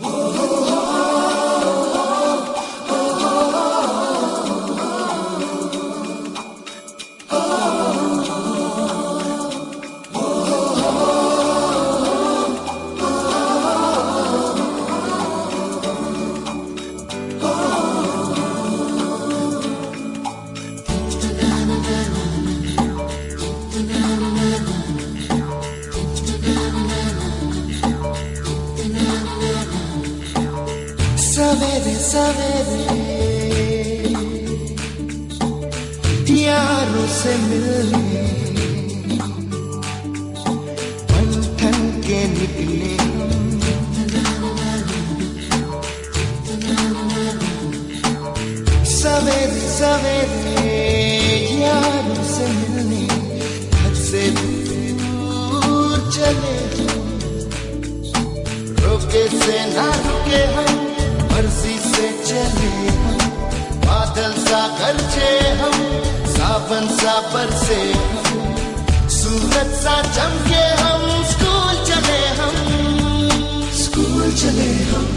Whoa. सवेरे यारों से मिलने मन ठन के निकले सवेरे सवेरे यारों से मिलने घर से दूर चले रुके से ना रुके हम मर्जी से चले हम बादल सा गरजे हम सावन सा बरसे हम सूरज सा चमके हम स्कूल चले हम स्कूल चले हम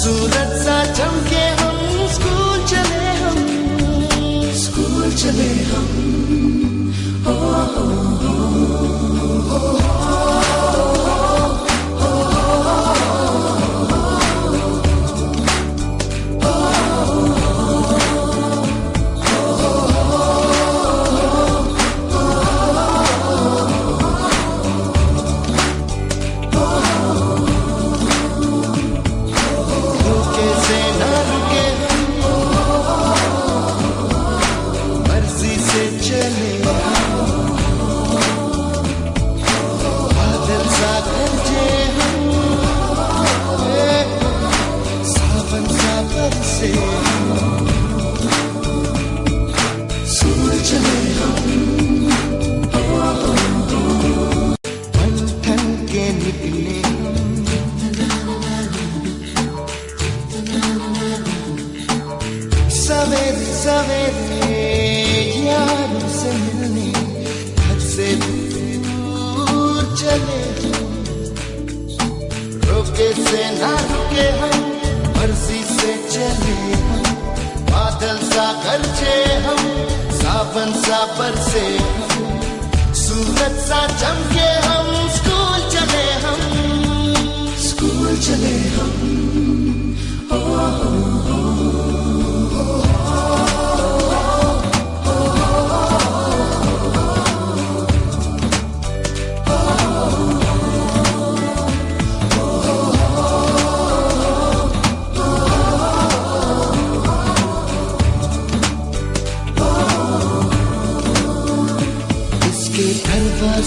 सूरज सा चमके हम स्कूल चले हम स्कूल चले हम रुके से ना रुके हम मर्जी से चले हम बादल सा गरजे हम सावन सा बरसे हम सूरज सा चमके हम स्कूल चले हम स्कूल चले हम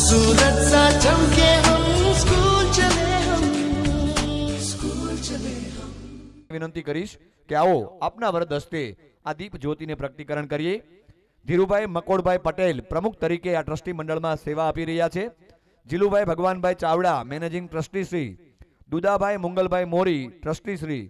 सूरज सा चमके हम स्कूल चले हम स्कूल चले हम વિનંતી કરીશ કે આવો આપના વરદ હસ્તે આ દીપ જ્યોતિને પ્રગટીકરણ કરીએ ધીરુભાઈ મકોડભાઈ પટેલ પ્રમુખ તરીકે આ ટ્રસ્ટી મંડળમાં સેવા આપી રહ્યા છે Jilubhai Bhagwanbhai Chavda managing trustee Shri Dudabhai Mungalbhai Mori trustee Shri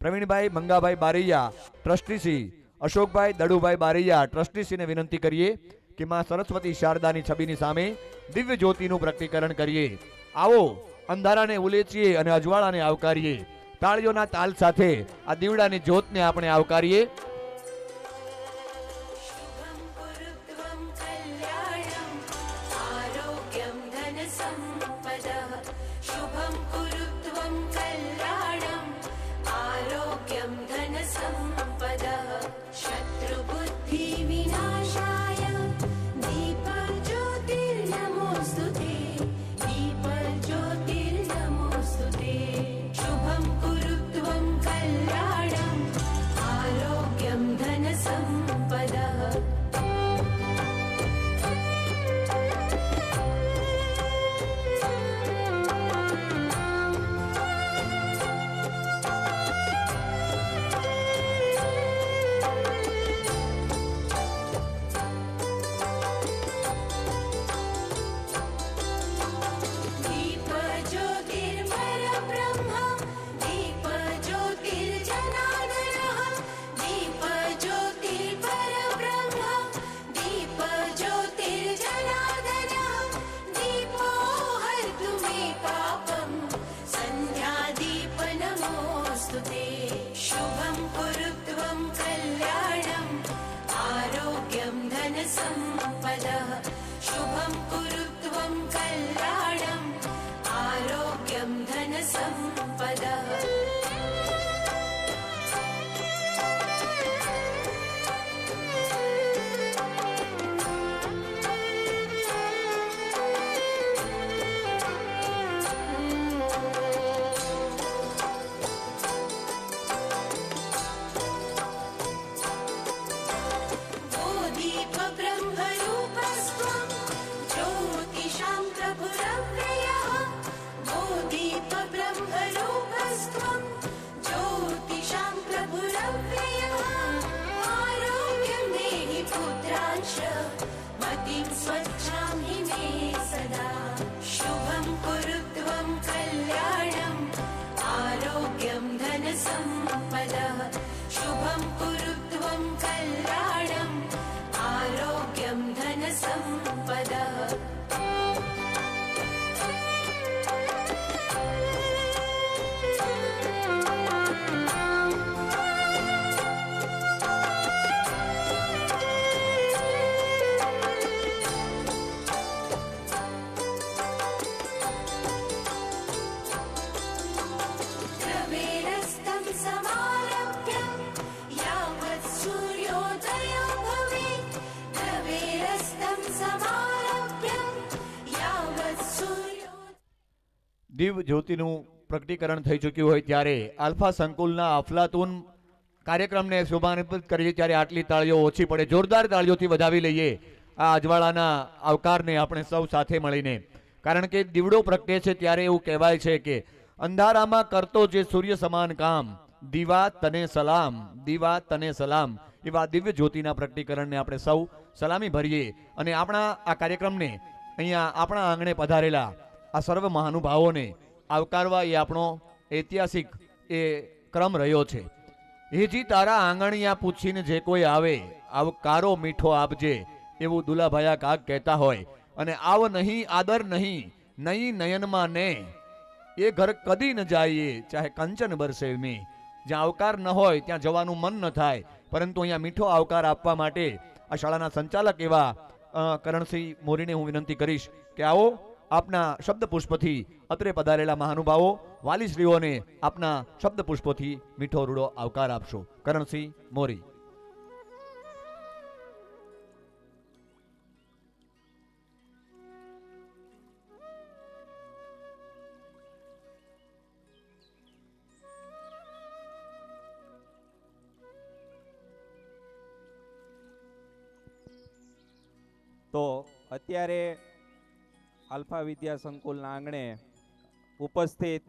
Pravinbhai Mangabhai Baraiya trustee Shri Ashokbhai Dadubhai Baraiya ટ્રસ્ટીશ્રીને વિનંતી કરીએ કે માં સરસ્વતી શારદાની છબીની સામે દિવ્ય જ્યોતિનું પ્રકટીકરણ કરીએ. આવો, અંધારાને ઉલેચીએ અને અજવાળાને આવકારીએ. તાળીઓના તાલ સાથે આ દીવડાની જ્યોતને આપણે આવકારીએ. દિવ્ય જ્યોતિનું પ્રગટીકરણ થઈ ચૂક્યું હોય ત્યારે આલ્ફા સંકુલના અફલાતુન કાર્યક્રમને શોભાન્વિત કરીએ ત્યારે આટલી તાળીઓ ઓછી પડે. જોરદાર તાળીઓથી વધાવી લઈએ આ અજવાળાના આવકારને આપણે સૌ સાથે મળીને. કારણ કે દીવડો પ્રગટે છે ત્યારે એવું કહેવાય છે કે અંધારામાં કરતો જે સૂર્ય સમાન કામ, દીવા તને સલામ, દીવા તને સલામ, એવા દિવ્ય જ્યોતિના પ્રગટીકરણને આપણે સૌ સલામી ભરીએ. અને આપણા આ કાર્યક્રમને અહીંયા આપણા આંગણે પધારેલા આ સર્વ મહાનુભાવોને આવકારવા એ આપણો ઐતિહાસિક એ ક્રમ રહ્યો છે. હેજી તારા આંગણિયા પૂછીને જે કોઈ આવે, આવકારો મીઠો આપજે એવું દુલાભાયા કાક કહેતા હોય. અને આવ નહીં, આદર નહીં નહીં નયનમાં ને. એ ઘર કદી ન જાઈએ, ચાહે કંચન બરસે મેં. જ્યાં આવકાર ન હોય, ત્યાં જવાનું મન ન થાય. પરંતુ અહીંયા મીઠો આવકાર આપવા માટે આ શાળાના સંચાલક એવા કરણસિંહ મોરીને હું વિનંતી કરીશ કે આવો. આપના શબ્દ પુષ્પથી અત્રે પધારેલા મહાનુભાવો, વાલીશ્રીઓને આપના શબ્દ પુષ્પોથી મીઠો રૂડો આવકાર આપશો. કરણસિંહ મોરી. તો અત્યારે આલ્ફા વિદ્યા સંકુલના આંગણે ઉપસ્થિત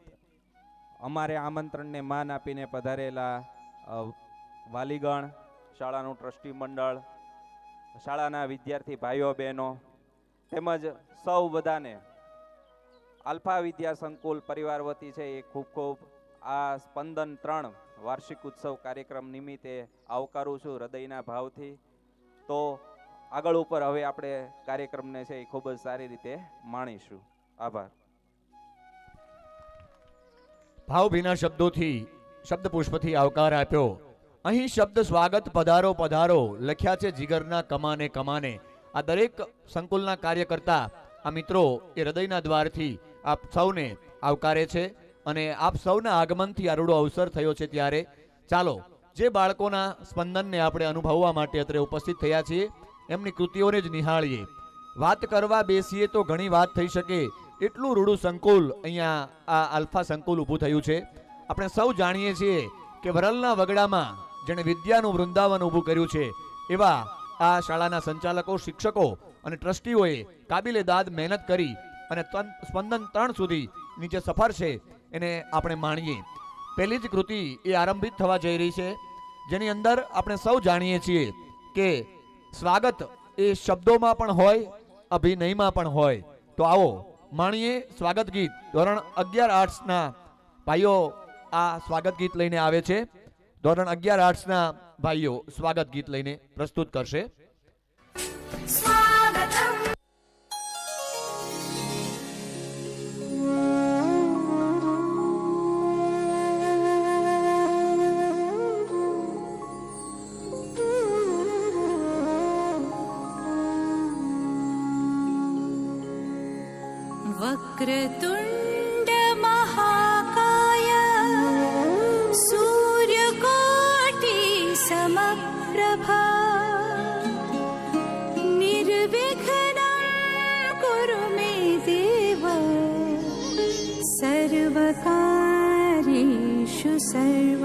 અમારે આમંત્રણને માન આપીને પધારેલા વાલીગણ, શાળાનું ટ્રસ્ટી મંડળ, શાળાના વિદ્યાર્થી ભાઈઓ, બહેનો તેમજ સૌ બધાને આલ્ફા વિદ્યા સંકુલ પરિવાર વતી છે એ ખૂબ ખૂબ આ સ્પંદન ત્રણ વાર્ષિક ઉત્સવ કાર્યક્રમ નિમિત્તે આવકારું છું હૃદયના ભાવથી. તો આગળ ઉપર હવે આપણે કાર્યક્રમને છે એ ખૂબ જ સારી રીતે માણીશું. આભાર. ભાવભીના શબ્દોથી શબ્દ પુષ્પથી આવકાર આપ્યો. અહીં શબ્દ સ્વાગત પધારો પધારો લખ્યા છે જીગરના કમાને કમાને. આ દરેક સંકુલના કાર્યકર્તા, આ મિત્રો એ હૃદયના દ્વારથી આપ સૌને આવકારે છે અને આપ સૌના આગમનથી આ રૂડો અવસર થયો છે ત્યારે. ચાલો, જે બાળકોના સ્પંદનને આપણે અનુભવવા માટે અત્રે ઉપસ્થિત થયા છીએ એમની કૃતિઓને જ નિહાળીએ. વાત કરવા બેસીએ તો ઘણી વાત થઈ શકે. એટલું રૂડું સંકુલ અહીંયા આ આલ્ફા સંકુલ ઊભું થયું છે. આપણે સૌ જાણીએ છીએ કે વરલના વગડામાં જેણે વિદ્યાનું વૃંદાવન ઊભું કર્યું છે, એવા આ શાળાના સંચાલકો, શિક્ષકો અને ટ્રસ્ટીઓએ કાબિલે દાદ મહેનત કરી અને સ્પંદન ત્રણ સુધી નીચે સફર છે એને આપણે માણીએ. પહેલી જ કૃતિ એ આરંભિત થવા જઈ રહી છે. જેની અંદર આપણે સૌ જાણીએ છીએ કે સ્વાગત એ શબ્દોમાં પણ હોય, અભિનયમાં પણ હોય. તો આવો, માણીએ સ્વાગત ગીત. ધોરણ અગિયાર આર્ટ્સના ભાઈઓ આ સ્વાગત ગીત લઈને આવે છે. ધોરણ અગિયાર આર્ટ્સના ભાઈઓ સ્વાગત ગીત લઈને પ્રસ્તુત કરશે. वक्रतुण्डमहाकाय सूर्यकोटि समप्रभा। निर्विघनं कुरु मे देव। सर्वकारेषु सर्व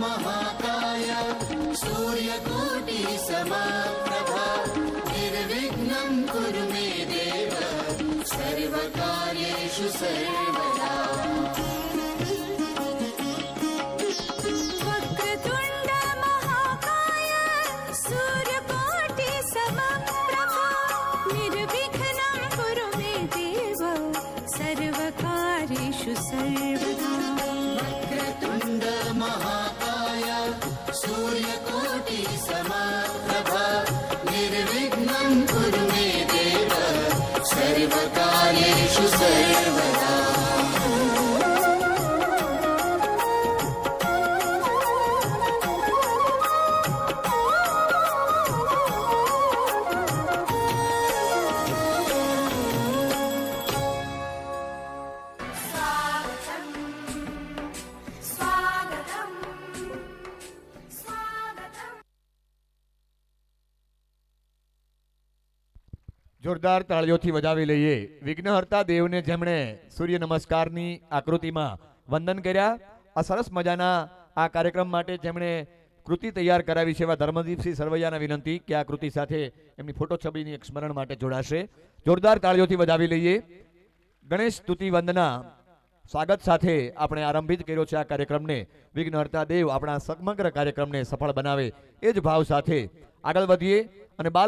महाकाय सूर्यकोटि समाप्रभा निर्विघ्नं कुरु मे देव सर्वकार्येषु सर्वदा you say. જોરદાર તાળીઓથી વધાવી લઈએ. વિઘ્નહર્તા દેવને જેમણે સૂર્ય નમસ્કારની આકૃતિમાં વંદન કર્યા, આ સરસ મજાના આ કાર્યક્રમ માટે જેમણે કૃતિ તૈયાર કરાવી છે એવા ધર્મદીપસિંહ સરવૈયાના વિનંતી કે આ કૃતિ સાથે એમની ફોટો છબીની એક સ્મરણ માટે જોડાશે. જોરદાર તાળીઓથી વધાવી લઈએ. ગણેશ સ્તુતિ વંદના સ્વાગત સાથે આપણે આરંભિત કર્યો છે આ કાર્યક્રમને. વિઘ્નહર્તા દેવ આપણા સમગ્ર કાર્યક્રમને સફળ બનાવે એ જ ભાવ સાથે આગળ વધીએ અને બાલ